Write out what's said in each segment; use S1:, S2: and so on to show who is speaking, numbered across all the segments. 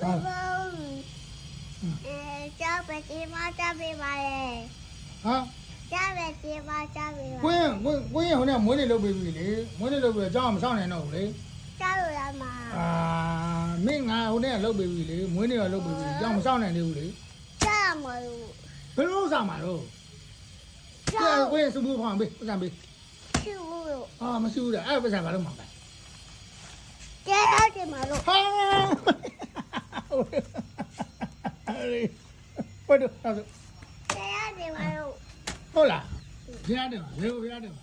S1: ဟုတ်
S2: အဲကျောင်းပဲဒီမှာကျောင်းပေးပါလေ
S1: ဟာ
S2: ကျောင်းပဲဒီမှာကျောင်းပေးပါ
S1: ကိုင်းကိုင်းကိုင်းဟိုနဲ့မွေးနေလုပ်ပေးပြီလေမွေးနေလုပ်ပြီးတော့ကြောင်းမဆောင်နိုင်တော့ဘူးလေ
S2: ကျောင်းရမှာ
S1: အာမင်းငါဟိုနဲ့လုပ်ပေးပြီလေမွေးနေတော့လုပ်ပေးပြီကြောင်းမဆောင်နိုင်သေးဘူးလေ
S2: ကျောင်းမလို့
S1: ဘယ်လိုဆောင်မှာတော့
S2: ကျော
S1: ကို
S2: င်း
S1: င်းကိုင်းစမှုဖောင်းပေးပတ်စံပေး
S2: ချူလို့
S1: အာမရှိဘူးတဲ့အဲ့ပတ်စံဘာလို့မှာပဲ
S2: ကျောင်းဒီမှာလို့
S1: ဟာ ဘယ်တော့ဆို
S2: ကျောင်းဒီမှာလို့
S1: ဟုတ်လားဘုရားတယ်ပါဘယ်လိုဘုရားတယ်ပါ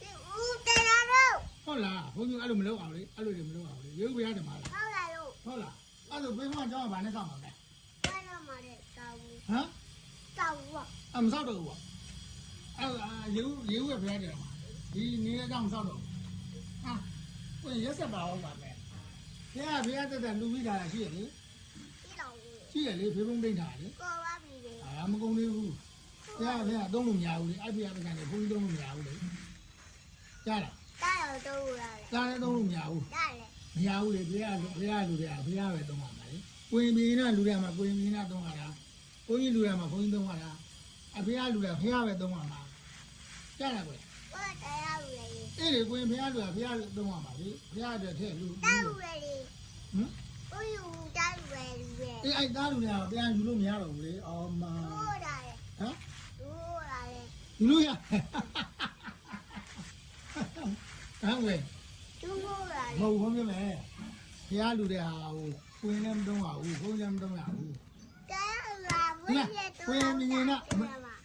S2: ဒီဦးတရားလို့
S1: ဟုတ်လားဘုန်းကြီးအဲ့လိုမလုပ်အောင်လေအဲ့လိုတွေမလုပ်အောင်လေရုပ်ဘုရားတယ်မှာလား
S2: ဟုတ်လားလို့
S1: ဟုတ်လားအဲ့လိုဘေးမကြောင်းကဘာနဲ့ဆောင်မှာလဲ
S2: ဘာလို့မလဲကျောင်း
S1: ဟမ်
S2: ကျောင်းဝ
S1: အမဆောက်တော့ဘူးပေါ့အဲ့ဒါရုပ်ရုပ်ရဲ့ဘုရားတယ်မှာဒီနေရာကြောင့်မဆောက်တော့ဘူးဟာကိုရက်ဆက်ပါအောင်ပါမယ်ဘုရားဘုရားတက်တက်လူပြီးတာရှိရလေ
S2: ဒီတော့
S1: ရှိရလေဖေဖုံးတိတ်တာလေ
S2: ကိုပါပြီလေ
S1: အာမကုန်သေးဘူးဘုရားဘုရားသုံးလို့မရဘူးလေအဲ့ဘုရားတက်တယ်ဘုန်းကြီးသုံးလို့မရဘူးလေကြားလား
S2: ကျောင်းတော့ရတယ်
S1: ကြားလည်းသုံးလို့မရဘူး
S2: ရတယ်
S1: မရဘူးလေဘုရားဘုရားလူတွေကဘုရားပဲသုံးရမှာလေကိုရင်မင်းနဲ့လူတွေကမှာကိုရင်မင်းနဲ့သုံးရတာဘုန်းကြီးလူတွေကမှာဘုန်းကြီးသုံးရတာအဘုရားလူတွေကဘုရားပဲသုံးရမှာကြားလားကို
S2: ကိုတရားလူလေ
S1: အဲ့ဒီကိုရင်ဘုရားလူကဘုရားသုံးရမှာလေဘုရားအတွက်ထည့်လူ
S2: တောက်လူလေ
S1: ဟမ်
S2: ဦးယူတောက်လူလေလူလေ
S1: အေးအဲ့သားလူတွေကပြန်ယူလို့မရတော့ဘူးလေအော်မ
S2: ဟုတ်တယ်
S1: ဟမ်
S2: ဟုတ်တယ်
S1: ယူလို့ရဟမ်ဝဲ
S2: သူဟုတ်တယ်
S1: မဟုတ်ဘူးဘုန်းကြီးမယ်ဘုရားလူတွေဟာဟိုကိုရင်လည်းမသုံးရဘူးဘုန်းကြီးလည်းမသုံးရဘူး
S2: တရားလာဘ
S1: ဒီ
S2: ယ်
S1: လား
S2: ရဲ့
S1: ကိုရင်မြင်နာ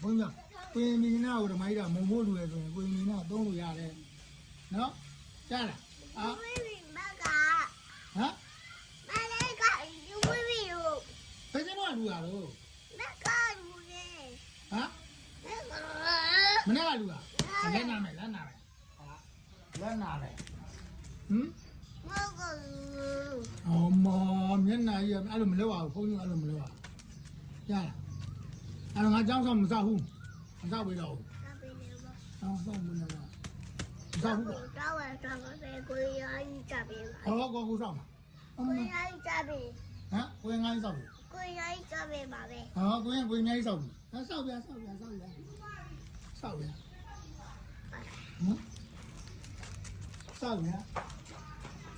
S1: ဘုန်းကြီးကိုရင်မြင်နာကိုဓမ္မကြီးကမုံမိုးလူရဲဆိုရင်ကိုရင်မြင်နာသုံးလို့ရတယ်နော်ကြားလားအာ
S2: ဝိဝိမက
S1: ဟမ်
S2: မ
S1: လူရတော့
S2: မကလူလေ
S1: ဟမ်
S2: မက
S1: မနေ့ကလူရလက်နာမယ်လက်နာမယ်ဟာလက်နာမယ်ဟမ်
S2: မကလူ
S1: အော်မမျက်နှာကြီးအဲ့လိုမလုပ်ပါဘူးဘုန်းကြီးအဲ့လိုမလုပ်ပါဘူးကြားလားအဲ့တော့ငါကြောင်းဆောင်မစားဘူးမစားဘူးတော့
S2: ကပေးနေပါ
S1: ကြောင်းဆောင်မနေပါမစားဘူးပေါ့
S2: တော့ဝတ်တော့ပဲကိုရရင်ကြပေးပါ
S1: ဟောကောကူဆောင်မှာဟ
S2: ကိုရရင်ကြပေး
S1: မ်ကိုရင်ငိုင်းဆောင်ဘူး
S2: ကိုရရင်ကြပေးပါပဲ
S1: ဟောကိုရင်ကိုရင်ငိုင်းဆောင်ဘူးဟာဆောက်ပြဆောက်ပြဆောက်ပြဆောက်ပြဟမ်ဆောက်ပြ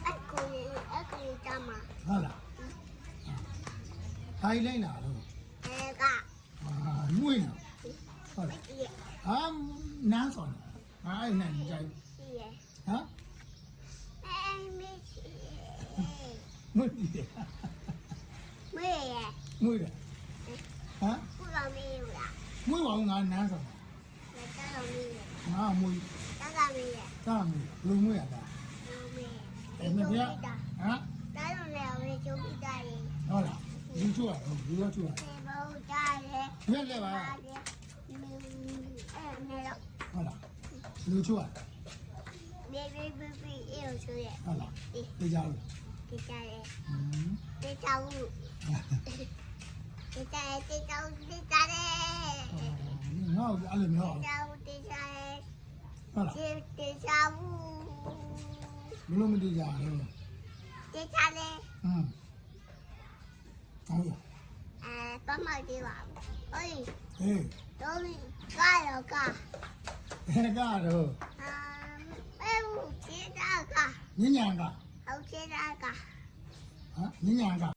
S2: အကိုရအကိုရကြမှာ
S1: ဟုတ်လားခိုင်းလိုက်တာတော့
S2: အဲက
S1: အာမွေးနော်ဟုတ်လား
S2: ဒီ
S1: အာနန်းဆောင်အာအဲ့နန်းကြိုက်
S2: ဒီ
S1: ဟမ်
S2: အဲမီ
S1: မွေးတယ်
S2: မေးရ
S1: မွေးတယ်ဟမ်
S2: ခုကမေးရလား
S1: မွေးပါဦးငါနန်းဆောင်
S2: လက်တော့မေးရ
S1: ငါမွေး
S2: တက်ကမေးရ
S1: တာမွေးလူမွေးရတာ
S2: မေး
S1: အဲ့မပြဟမ်
S2: တာတော့လည်းဝေချိုးပြီးတာရင်
S1: ဟုတ်လားလူချွတ်ရလူရချွတ်ရ
S2: ဒီဘောတာလေ
S1: မြက်လက်ပါ
S2: အဲနေတော့
S1: ဟုတ်လားလူချွတ်ရ
S2: ဘေဘီဘီဘီအေးဆိုရ
S1: ဟုတ်လားသိကြလို့
S2: ဒီကြရဲ
S1: ဟမ်
S2: ဒီချောင်း ဒီကြရဲဒီချောင်းဒီကြရဲ
S1: ငါ့ကိုအဲ့လိုမျိုး
S2: ချောင်းဒီကြရဲ
S1: ဟုတ်လား
S2: ဒီဒီချောင်း
S1: ဘလို့မသိကြဘူး
S2: ဒီကြရဲ
S1: ဟမ်ဟုတ်ရ
S2: အဲပမဒီပါအေး
S1: ဟေး
S2: တော့ကာရောကာ
S1: အဲ့ကတော့
S2: အာအဲဘူးဒီတာကာ
S1: ညဉ့်ညာက
S2: ဟုတ်ချင်တာကာ
S1: ဟမ်ညဉ့်ညာက